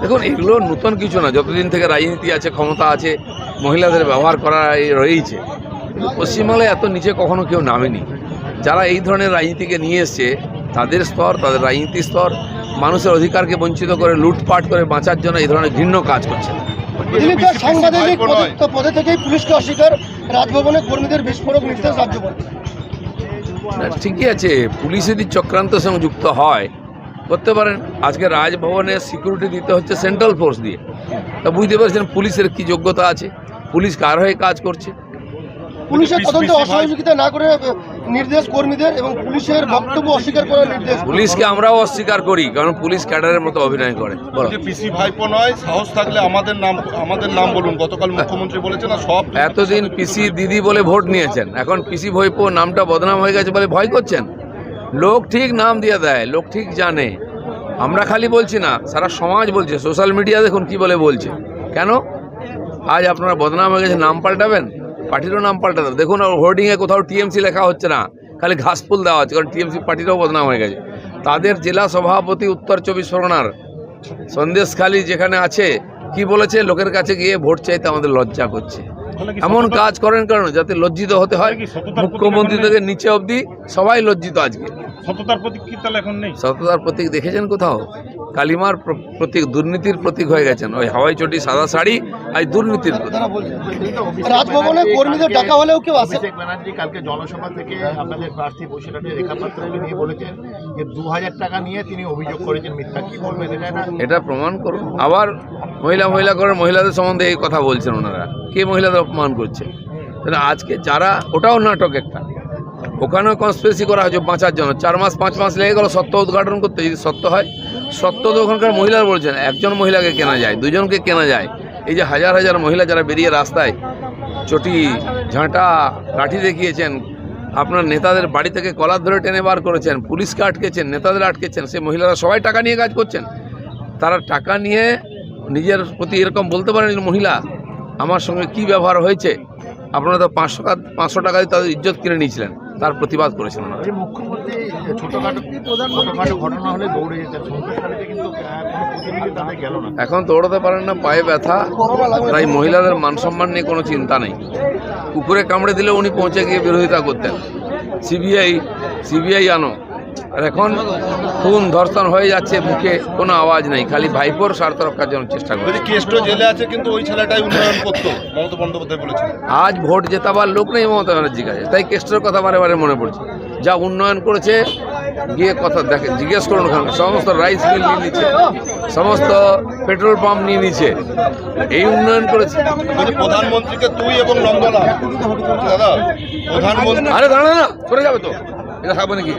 দেখুন এগুলো নতুন কিছু না। যতদিন থেকে রাজনীতি আছে ক্ষমতা আছে মহিলাদের ব্যবহার করা রয়েছে কিন্তু পশ্চিমবাংলায় এত নিচে কখনো কেউ নামেনি। যারা এই ধরনের রাজনীতিকে নিয়ে এসছে তাদের স্তর তাদের রাজনীতির স্তর মানুষের অধিকারকে বঞ্চিত করে লুটপাট করে বাঁচার জন্য এই ধরনের ঘৃণ্য কাজ করছে। সাংবাদিক পদে- পদে থেকেই পুলিশকে অস্বীকার রাজভবনে কর্মীদের বিস্ফোরক নির্দেশ রাজ্যপাল। ঠিকই আছে পুলিশ যদি চক্রান্তের সঙ্গে যুক্ত হয় করতে পারেন। আজকে রাজভবনে সিকিউরিটি দিতে হচ্ছে সেন্ট্রাল ফোর্স দিয়ে। তা বুঝতে পারছেন পুলিশের কি যোগ্যতা আছে? পুলিশ কার হয়ে কাজ করছে? পুলিশের তদন্তে অসহযোগিতা না করে নির্দেশ কর্মীদের এবং পুলিশের বক্তব্য অস্বীকার করার নির্দেশ। পুলিশকে আমরাও অস্বীকার করি কারণ পুলিশ ক্যাডারের মতো অভিনয় করে। পিসি ভাইপো নয় সাহস থাকলে আমাদের নাম আমাদের নাম বলুন। গতকাল মুখ্যমন্ত্রী বলেছেন না সব এতদিন পিসি দিদি বলে ভোট নিয়েছেন এখন পিসি ভৈপো নামটা বদনাম হয়ে গেছে বলে ভয় করছেন? লোক ঠিক নাম দিয়ে দেয় লোক ঠিক জানে। আমরা খালি বলছি না সারা সমাজ বলছে সোশ্যাল মিডিয়া দেখুন কি বলে বলছে। কেন? আজ আপনারা বদনাম হয়ে গেছে নাম পাল্টাবেন? পার্টিরও নাম পাল্টাতে। দেখুন হোর্ডিংয়ে কোথাও টিএমসি লেখা হচ্ছে না। খালি ঘাসফুল দেওয়া হচ্ছে কারণ টিএমসি পার্টিরও বদনাম হয়ে গেছে। তাদের জেলা সভাপতি উত্তর চব্বিশ পরগনার সন্দেশখালী যেখানে আছে কি বলেছে লোকের কাছে গিয়ে ভোট চাইতে আমাদের লজ্জা করছে। এমন কাজ করেন কারণ যাতে লজ্জিত হতে হয়। মুখ্যমন্ত্রী থেকে নিচে অবধি সবাই লজ্জিত আজকে। সততার প্রতীক কি তাহলে এখন নেই? সততার প্রতীক দেখেছেন কোথাও? কালিমার প্রতীক দুর্নীতির প্রতীক হয়ে গেছেন। ওই হাওয়াই চটি সাদা শাড়ি আর দুর্নীতির রাজভবনে কর্মীদের ডাকা হলেও কেউ আসে ব্যানার্জি কালকে জনসভা থেকে আপনাদের প্রার্থী বসিরহাটে রেখাপাত্রকে নিয়ে বলেছেন যে দু হাজার টাকা নিয়ে তিনি অভিযোগ করেছেন মিথ্যা। কি বলবেন এটা? এটা প্রমাণ করুন। আবার মহিলা মহিলা করে মহিলাদের সম্বন্ধে এই কথা বলছেন ওনারা। কে মহিলাদের অপমান করছে? আজকে যারা ওটাও নাটক একটা। ওখানেও কনস্পিরেসি করা হয়েছে বাঁচার জন্য। চার মাস, পাঁচ মাস লেগে গেল সত্য উদ্ঘাটন করতে, যদি সত্য হয়। সত্য তো ওখানকার মহিলারা বলছেন, একজন মহিলাকে কেনা যায়, দুজনকে কেনা যায়। এই যে হাজার হাজার মহিলা যারা বেরিয়ে রাস্তায় চটি, ঝাঁটা, লাঠি দেখিয়েছেন, আপনার নেতাদের বাড়ি থেকে কলার ধরে টেনে বার করেছেন, পুলিশকে আটকেছেন, নেতাদের আটকেছেন সে মহিলারা সবাই টাকা নিয়ে কাজ করছেন। তারা টাকা নিয়ে নিজের প্রতি এরকম বলতে পারেন মহিলা, আমার সঙ্গে কি ব্যবহার হয়েছে? আপনারা তো পাঁচশো পাঁচশো টাকা দিয়ে তাদের ইজ্জত কিনে নিয়েছিলেন। তার প্রতিবাদ করেছেন ওনারা এখন দৌড়াতে পারেন না পায়ে ব্যথা তাই মহিলাদের মান সম্মান নিয়ে কোনো চিন্তা নেই। কুকুরে কামড়ে দিলে উনি পৌঁছে গিয়ে বিরোধিতা করতেন। সিবিআই সিবিআই আনো। আর এখন খুন ধর্ষণ হয়ে যাচ্ছে মুখে কোনো আওয়াজ নেই খালি ভাইপোর স্বার্থ রক্ষার জন্য চেষ্টা করে যদি জেলে আছে কিন্তু ওই ছেলেটাই উন্নয়ন করতো মমতা বন্দ্যোপাধ্যায় বলেছেন। আজ ভোট জেতাবার লোক নেই মমতা ব্যানার্জির কাছে তাই কেস্টের কথা বারে বারে মনে পড়ছে। যা উন্নয়ন করেছে গিয়ে কথা দেখে জিজ্ঞেস করুন ওখানে সমস্ত রাইস মিল নিয়ে নিচ্ছে সমস্ত পেট্রোল পাম্প নিয়ে নিচ্ছে এই উন্নয়ন করেছে। প্রধানমন্ত্রীকে তুই এবং দাদা প্রধানমন্ত্রী আরে দাঁড়া না সরে যাবে তো। এটা খাব নাকি?